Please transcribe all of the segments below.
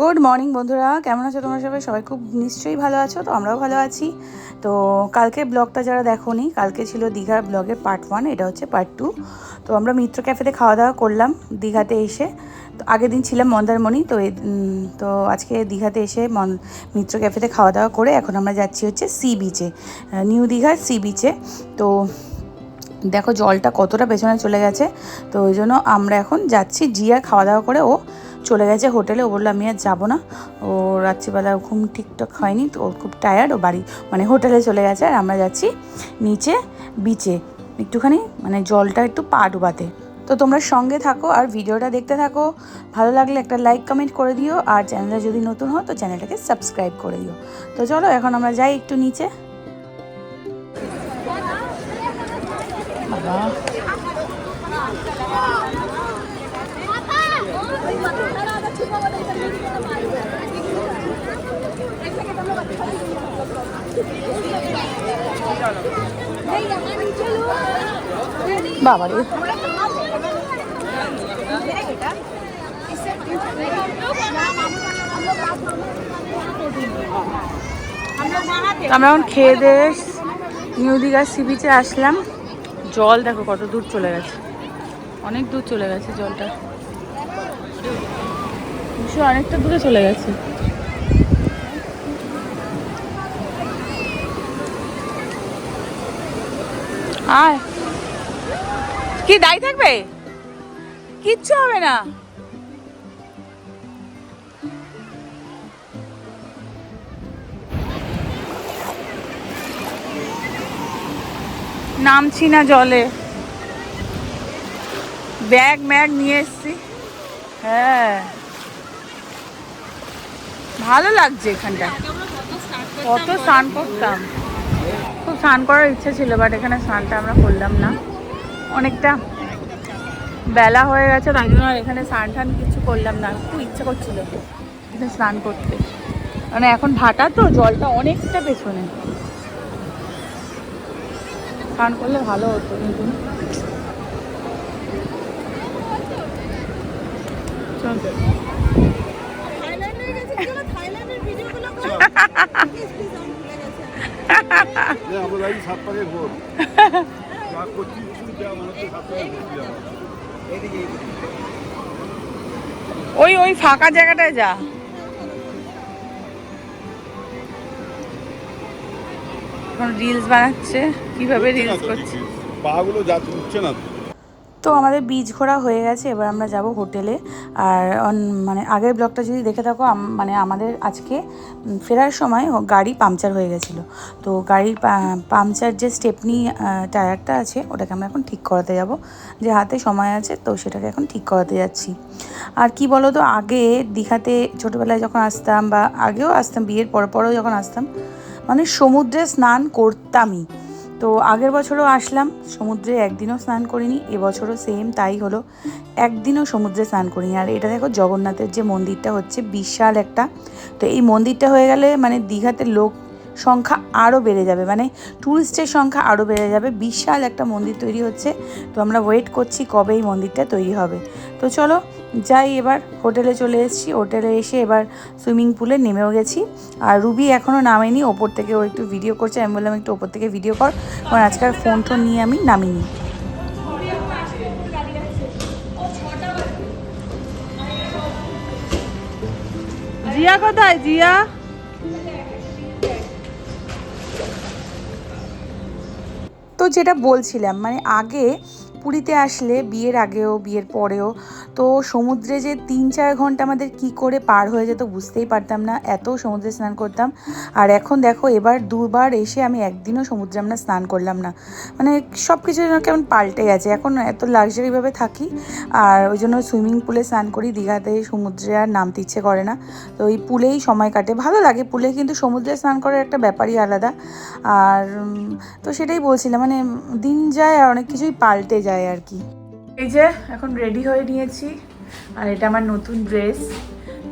Good morning বন্ধুরা, কেমন আছো তোমরা সবাই? সবাই খুব নিশ্চয়ই ভালো আছো, তো আমরাও ভালো আছি। তো কালকে ব্লগটা যারা দেখোনি, কালকে ছিল দীঘার ব্লগের পার্ট ওয়ান এটা হচ্ছে পার্ট টু তো আমরা মিত্র ক্যাফেতে খাওয়া দাওয়া করলাম দীঘাতে এসে। তো আগের দিন ছিলাম মন্দারমণি, তো তো আজকে দীঘাতে এসে মন, মিত্র ক্যাফেতে খাওয়া দাওয়া করে এখন আমরা যাচ্ছি হচ্ছে সি বিচে নিউ দীঘার সি বিচে তো দেখো জলটা কতটা পেছনে চলে গেছে, তো ওই জন্য আমরা এখন যাচ্ছি। জিয়া খাওয়া দাওয়া করে ও চলে গেছে হোটেলে। ও বলল, আমি আর যাব না। ও রাত্রিবেলা ঘুম ঠিকঠাক হয়নি, তো ও খুব টায়ার্ড ও বাড়ি মানে হোটেলে চলে গেছে। আর আমরা যাচ্ছি নিচে বিচে একটুখানি মানে জলটা একটু পা ডুবাতে। তো তোমরা সঙ্গে থাকো আর ভিডিওটা দেখতে থাকো। ভালো লাগলে একটা লাইক কমেন্ট করে দিও আর চ্যানেলে যদি নতুন হও তো চ্যানেলটাকে সাবস্ক্রাইব করে দিও। তো চলো এখন আমরা যাই একটু নিচে। বাবা তো আমরা এখন খেয়ে দিয়ে নিউ দীঘার সি বিচে আসলাম। জল দেখো কত দূর চলে গেছে। অনেক দূর চলে গেছে জলটা। অনেকটা দূরে চলে গেছে। আয়। কি দায়ী থাকবে? কিচ্ছু হবে না। নামছি না জলে। ব্যাগ ম্যাগ নিয়ে এসছি। হ্যাঁ। ভালো লাগছে এখানটা। কত স্নান করতাম। খুব স্নান করার ইচ্ছা ছিল বাট এখানে স্নানটা আমরা করলাম না। অনেকটা বেলা হয়ে গেছে, তাই জন্য এখানে স্নান টান কিছু করলাম না। খুব ইচ্ছা করছিল এখানে স্নান করতে। মানে এখন ভাটা তো, জলটা অনেকটা পেছনে স্নান করলে ভালো হতো কিন্তু চল। যে আমরা যাই সাত পাকে ভোর যা করছি শুধু যা মনে হচ্ছে সাত পাকে ভোর। দিয়ে আমার। ওই ওই ফাঁকা জায়গাটায় যা। এখন রিলস বানাচ্ছে কীভাবে রিলস করছে? পাগুলো যাচ্ছে উঠছে না। তো। আমাদের বীজ ঘোরা হয়ে গেছে এবার আমরা যাব হোটেলে আর অন- মানে আগের ব্লগটা যদি দেখে থাকো মানে আমাদের আজকে ফেরার সময় গাড়ি পাংচার হয়ে গেছিল। তো গাড়ির পাংচার যে স্টেপনি টায়ারটা আছে ওটাকে আমরা এখন ঠিক করাতে যাব। যে হাতে সময় আছে তো সেটাকে এখন ঠিক করাতে যাচ্ছি। আর কি বলো তো আগে দীঘাতে ছোটোবেলায় যখন আসতাম বা আগেও আসতাম বিয়ের পর পরও যখন আসতাম মানে সমুদ্রে স্নান করতামই। তো আগের বছরও আসলাম, সমুদ্রে একদিনও স্নান করিনি, এবছরও সেম তাই হলো একদিনও সমুদ্রে স্নান করিনি। আর এটা দেখো জগন্নাথের যে মন্দিরটা হচ্ছে বিশাল একটা। তো এই মন্দিরটা হয়ে গেলে মানে দীঘাতে লোক সংখ্যা আরও বেড়ে যাবে। মানে ট্যুরিস্টের সংখ্যা আরও বেড়ে যাবে। বিশাল একটা মন্দির তৈরি হচ্ছে। তো আমরা ওয়েট করছি কবে এই মন্দিরটা তৈরি হবে। তো চলো, যাই এবার। হোটেলে চলে এসেছি। হোটেলে এসে এবার সুইমিং পুলে নেমেও গেছি। আর রুবি এখনও নামেনি। ওপর থেকে ও একটু ভিডিও করছে। আমি বললাম, একটু ওপর থেকে ভিডিও কর। কারণ আজকাল ফোন টোন নিয়ে আমি নামিনি। জিয়া কোথায়? জিয়া? তো যেটা বলছিলাম মানে আগে পুরীতে আসলে বিয়ের আগেও, বিয়ের পরেও, তো সমুদ্রে যে তিন চার ঘণ্টা আমাদের কি করে পার হয়ে যেত বুঝতেই পারতাম না, এত সমুদ্রে স্নান করতাম। আর এখন দেখো, এবার দুবার এসে আমি একদিনও সমুদ্রে আমরা স্নান করলাম না। মানে সব কিছু যেন কেমন পাল্টে গেছে, এখন এত লাক্সারিভাবে থাকি, আর ওই জন্য সুইমিং পুলে স্নান করি, দীঘাতে সমুদ্রে আর নামতে ইচ্ছে করে না। তো ওই পুলেই সময় কাটে, ভালো লাগে পুলে কিন্তু সমুদ্রে স্নান করার একটা ব্যাপারই আলাদা। আর তো সেটাই বলছিলাম মানে দিন যায় আর অনেক কিছুই পাল্টে যায় আর কি। এই যে, এখন রেডি হয়ে নিয়েছি, আর এটা আমার নতুন ড্রেস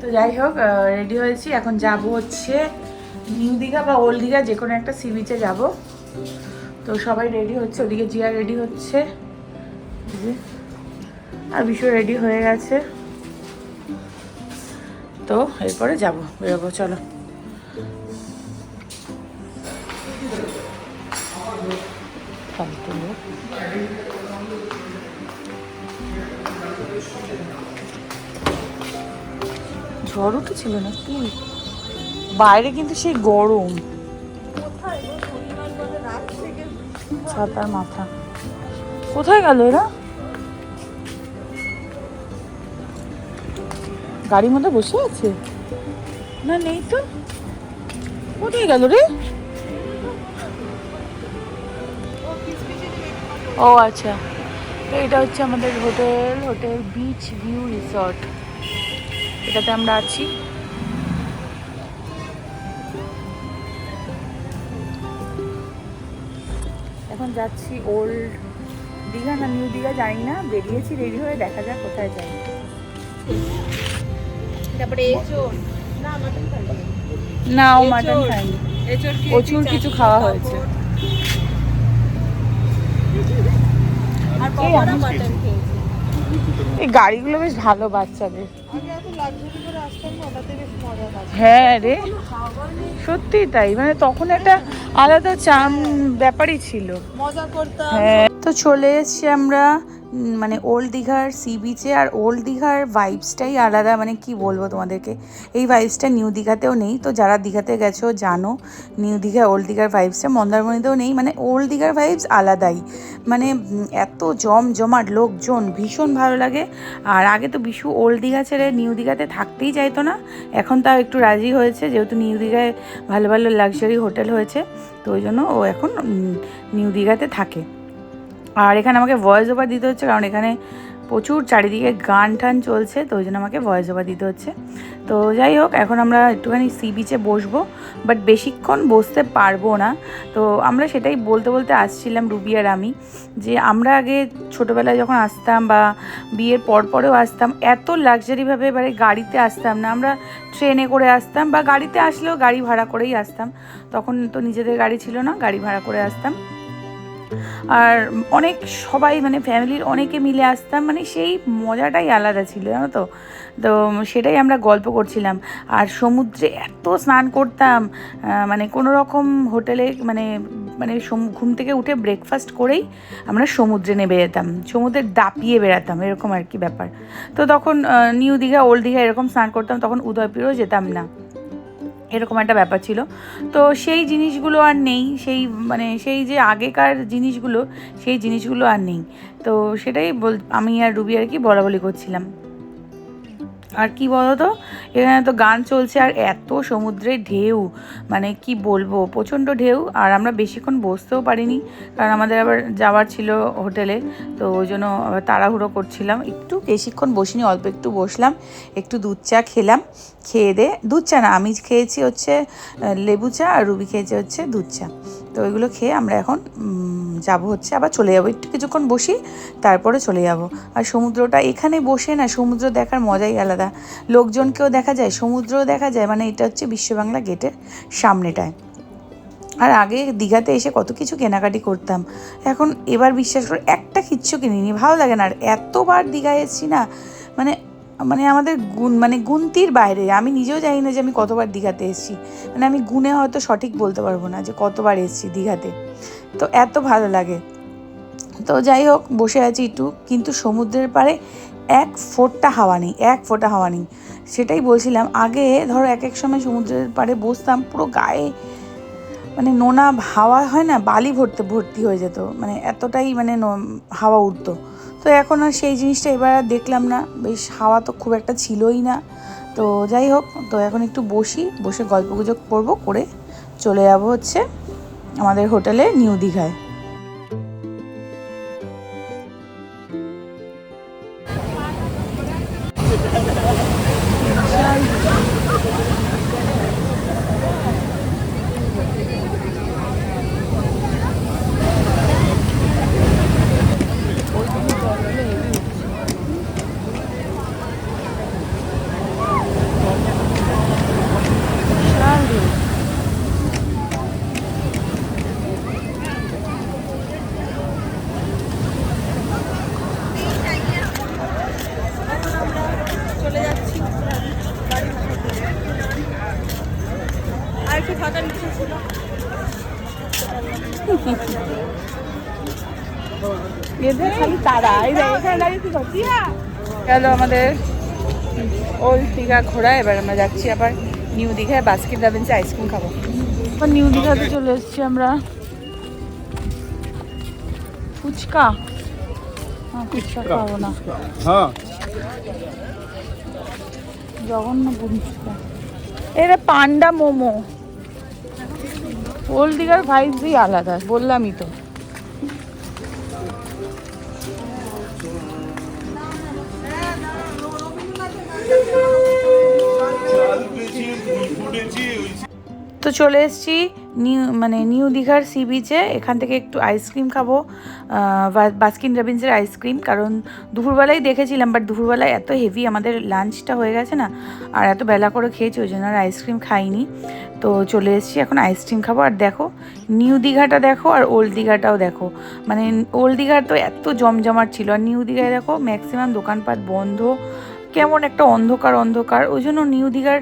তো যাই হোক রেডি হয়েছি, এখন যাব হচ্ছে নিউ দীঘা বা ওল্ড দীঘা, যে কোনো একটা সি বিচে যাব। তো সবাই রেডি হচ্ছে, ওদিকে জিয়া রেডি হচ্ছে। আর বিশ্ব রেডি হয়ে গেছে। তো এরপরে যাব, বেরোবো, চলো। ফালতু। ঝড় উঠেছিল না? কি বাইরে কিন্তু সেই গরম। ছাতার মাথা। কোথায় গেল এরা? গাড়ির মধ্যে বসে আছে? না, নেই তো। কোথায় গেল রে? ও আচ্ছা। তো এটা হচ্ছে আমাদের hotel hotel beach view resort. এটাতে আমরা আছি। এখন যাচ্ছি ওল্ড দীঘা না নিউ দীঘা জানি না বেরিয়েছি রেডি হয়ে দেখা যাক কোথায় যাই। তারপরে না মাটন খাইনি। না ও মাটন প্রচুর কিছু খাওয়া হয়েছে। আর এই পকোড়া আমি খেয়েছি? এই গাড়িগুলো বেশ ভালো বাচ্চাদের। আগে এত লাক্সারি করে আসতাম না ওটাতে বেশ মজা লাগছে হ্যাঁ রে সত্যি তাই। মানে তখন একটা আলাদা চাম ব্যাপারই ছিল। মজা করতাম। হ্যাঁ। তো চলে এসছি আমরা মানে ওল্ড দীঘার সি বিচে আর ওল্ড দীঘার ভাইবসটাই আলাদা মানে কি বলব তোমাদেরকে? এই ভাইবসটা নিউ দীঘাতেও নেই। তো যারা দীঘাতে গেছো, জানো নিউ দীঘা ওল্ড দীঘার ভাইবসটা মন্দারমণিতেও নেই। মানে ওল্ড দীঘার ভাইবস আলাদাই। মানে এত জম জমাট লোকজন, ভীষণ ভালো লাগে। আর আগে তো বিশু ওল্ড দীঘা ছেড়ে নিউ দীঘাতে থাকতেই চাইতো না। এখন তাও একটু রাজি হয়েছে, যেহেতু নিউ দীঘায় ভালো ভালো লাক্সারি হোটেল হয়েছে। তো ওই জন্য ও এখন নিউ দীঘাতে থাকে। আর এখানে আমাকে ভয়েস ওভার দিতে হচ্ছে, কারণ এখানে প্রচুর চারিদিকে গান টান চলছে, তো ওই জন্য আমাকে ভয়েস ওভার দিতে হচ্ছে। তো যাই হোক, এখন আমরা একটুখানি সি বিচে বসবো বাট বেশিক্ষণ বসতে পারব না। তো আমরা সেটাই বলতে বলতে আসছিলাম রুবি আর আমি, যে আমরা আগে ছোটোবেলায় যখন আসতাম বা বিয়ের পর পরেও আসতাম, এত লাক্সারিভাবে এবারে গাড়িতে আসতাম না। আমরা ট্রেনে করে আসতাম বা গাড়িতে আসলেও গাড়ি ভাড়া করেই আসতাম। তখন তো নিজেদের গাড়ি ছিল না, গাড়ি ভাড়া করে আসতাম। আর অনেক সবাই মানে ফ্যামিলির অনেকে মিলে আসতাম মানে সেই মজাটাই আলাদা ছিল, জানো তো? তো সেটাই আমরা গল্প করছিলাম। আর সমুদ্রে এত স্নান করতাম মানে কোনো রকম হোটেলে মানে মানে ঘুম থেকে উঠে ব্রেকফাস্ট করেই আমরা সমুদ্রে নেমে যেতাম। সমুদ্রে দাপিয়ে বেড়াতাম, এরকম আর কি ব্যাপার। তো তখন নিউ দীঘা ওল্ড দীঘা এরকম স্নান করতাম, তখন উদয়পুরেও যেতাম না। এরকম একটা ব্যাপার ছিল। তো সেই জিনিসগুলো আর নেই, সেই মানে সেই যে আগেকার জিনিসগুলো, সেই জিনিসগুলো আর নেই। তো সেটাই বল আমি আর রুবি আর কি বলা বলি করছিলাম। আর কি বলো তো এখানে তো গান চলছে আর এত সমুদ্রের ঢেউ। মানে কি বলব? প্রচণ্ড ঢেউ আর আমরা বেশিক্ষণ বসতেও পারিনি। কারণ আমাদের আবার যাওয়ার ছিল হোটেলে, তো ওই জন্য তাড়াহুড়ো করছিলাম। একটু বেশিক্ষণ বসিনি, অল্প একটু বসলাম, একটু দুধ চা খেলাম, খেয়ে দে দুধ চা না আমি খেয়েছি হচ্ছে লেবু চা আর রুবি খেয়েছে হচ্ছে দুধ চা। তো ওইগুলো খেয়ে আমরা এখন যাব হচ্ছে। আবার চলে যাব, একটু কিছুক্ষণ বসি, তারপরে চলে যাব। আর সমুদ্রটা এখানে বসে না, সমুদ্র দেখার মজাই আলাদা। লোকজনকেও দেখা যায়, সমুদ্রও দেখা যায় মানে এটা হচ্ছে বিশ্ববাংলা গেটের সামনেটায়। আর আগে দীঘাতে এসে কত কিছু কেনাকাটি করতাম। এখন এবার বিশ্বাস করে, একটা কিচ্ছু কিনিনি, ভালো লাগে না। আর এতবার দীঘায় এসেছি না মানে আমাদের গুণ মানে গুনতির বাইরে। আমি নিজেও জানি না যে আমি কতবার দীঘাতে এসেছি। মানে আমি গুনে হয়তো সঠিক বলতে পারব না যে কতবার এসেছি দীঘাতে। তো এত ভালো লাগে। তো যাই হোক, বসে আছি একটু। কিন্তু সমুদ্রের পাড়ে এক ফোঁটা হাওয়া নেই, এক ফোঁটা হাওয়া নেই। সেটাই বলছিলাম, আগে ধরো এক এক সময় সমুদ্রের পাড়ে বসতাম, পুরো গায়ে মানে নোনা হাওয়া হয় না, বালি ভর্তি ভর্তি হয়ে যেত। মানে এতটাই মানে হাওয়া উঠতো। তো এখন আর সেই জিনিসটা এবার আর দেখলাম না। বেশ হাওয়া তো খুব একটা ছিলই না। তো যাই হোক, তো এখন একটু বসি, বসে গল্প গুজব করব, করে চলে যাব হচ্ছে আমাদের হোটেলে নিউ দীঘায়। গেল আমাদের ওল্ড দীঘা ঘোরা এবার আমরা যাচ্ছি আবার নিউ দীঘায় বাস্কিন রাবিন্সে আইসক্রিম খাব। আবার নিউ দীঘাতে চলে এসেছি আমরা। ফুচকা। হ্যাঁ ফুচকা খাব না। হ্যাঁ। জঘন্য ফুচকা। এটা পান্ডা মোমো। ওল্ড দীঘার ভাইবই আলাদা বললামই তো। তো চলে এসেছি নিউ মানে নিউ দীঘার সি বিচে। এখান থেকে একটু আইসক্রিম খাব বাস্কিন রবিন্সের আইসক্রিম কারণ দুপুরবেলায় দেখেছিলাম বাট দুপুরবেলায় এত হেভি আমাদের লাঞ্চটা হয়ে গেছে না, আর এত বেলা করে খেয়েছি, ওই জন্য আর আইসক্রিম খাইনি। তো চলে এসেছি, এখন আইসক্রিম খাব। আর দেখো, নিউ দীঘাটা দেখো, আর ওল্ড দীঘাটাও দেখো। মানে ওল্ড দীঘার তো এত জমজমাট ছিল, আর নিউ দীঘায় দেখো ম্যাক্সিমাম দোকানপাট বন্ধ কেমন একটা অন্ধকার অন্ধকার। ওই জন্য নিউ দীঘার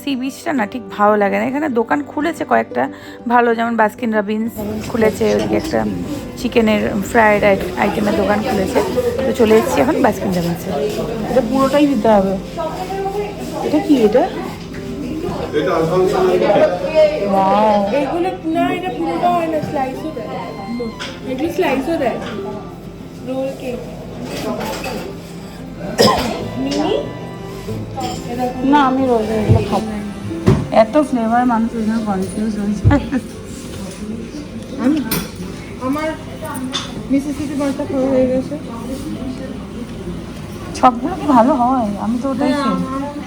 সি বিচটা না ঠিক ভালো লাগে না। এখানে দোকান খুলেছে কয়েকটা ভালো যেমন বাস্কিন রাবিন্স খুলেছে ওইদিকে একটা চিকেনের ফ্রায়েড আইটেমের দোকান খুলেছে। তো চলে এসেছি এখন বাস্কিন রাবিন্সে এটা পুরোটাই দিতে হবে। এটা কি এটা? এটা আসানসোলের ওয়াও এগুলো না এটা পুরোটা হয় না স্লাইসও দেয়। এগুলো স্লাইসও দেয়। রোল কেক না আমি রোজ এগুলো খাব। এত ফ্লেভার মানুষ ওই জন্য কনফিউজ হয়েছে আমার মিসিসিপি মাছটা খাওয়া হয়ে গেছে। সবগুলো কি ভালো হয়? আমি তো ওটাই হ্যাঁ,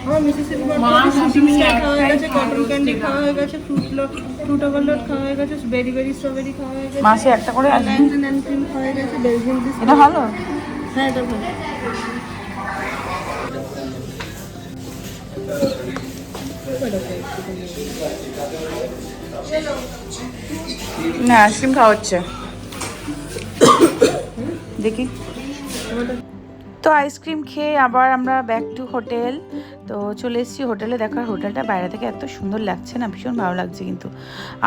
আমার মিসিসিপি খাওয়া হয়ে গেছে কটন ক্যান্ডি খাওয়া হয়ে গেছে ফ্রুট ফ্রুট ওভারলোড খাওয়া হয়ে গেছে বেরি বেরি স্ট্রবেরি খাওয়া হয়ে গেছে। মাসে একটা করে আসবে? ল্যান্ডন অ্যান্ড ক্রিম খাওয়া হয়ে গেছে বেলজিয়াম এটা ভালো? হ্যাঁ এটা ভালো। না, আইসক্রিম খাওয়া হচ্ছে। দেখি। তো আইসক্রিম খেয়ে আবার আমরা ব্যাক টু হোটেল তো চলে এসেছি হোটেলে দেখার হোটেলটা বাইরে থেকে এত সুন্দর লাগছে না, ভীষণ ভালো লাগছে কিন্তু।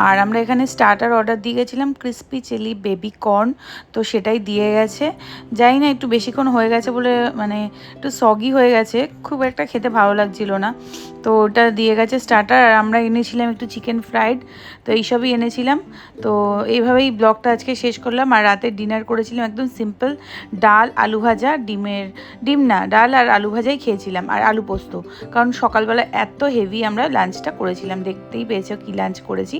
আর আমরা এখানে স্টার্টার অর্ডার দিয়ে গেছিলাম ক্রিস্পি চিলি বেবি কর্ন তো সেটাই দিয়ে গেছে। যাই না, একটু বেশিক্ষণ হয়ে গেছে বলে মানে একটু সগি হয়ে গেছে। খুব একটা খেতে ভালো লাগছিল না। তো ওটা দিয়ে গেছে স্টার্টার আর আমরা এনেছিলাম একটু চিকেন ফ্রাইড তো এইসবই এনেছিলাম। তো এইভাবেই ব্লগটা আজকে শেষ করলাম, আর রাতে ডিনার করেছিলাম একদম সিম্পল ডাল, আলু ভাজা, ডিমের, ডিম না, ডাল আর আলু ভাজাই খেয়েছিলাম, আর আলু পোস্ত। কারণ সকালবেলা এত হেভি আমরা লাঞ্চটা করেছিলাম, দেখতেই পেয়েছ কি লাঞ্চ করেছি।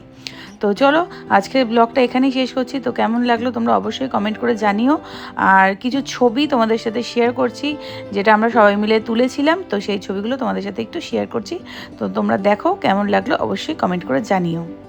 তো চলো, আজকের ব্লগটা এখানেই শেষ করছি। তো কেমন লাগল তোমরা অবশ্যই কমেন্ট করে জানিও। আর কিছু ছবি তোমাদের সাথে শেয়ার করছি, যেটা আমরা সবাই মিলে তুলেছিলাম, তো সেই ছবিগুলো তোমাদের সাথে একটু শেয়ার করছি। তো তোমরা দেখো কেমন লাগল, অবশ্যই কমেন্ট করে জানিও।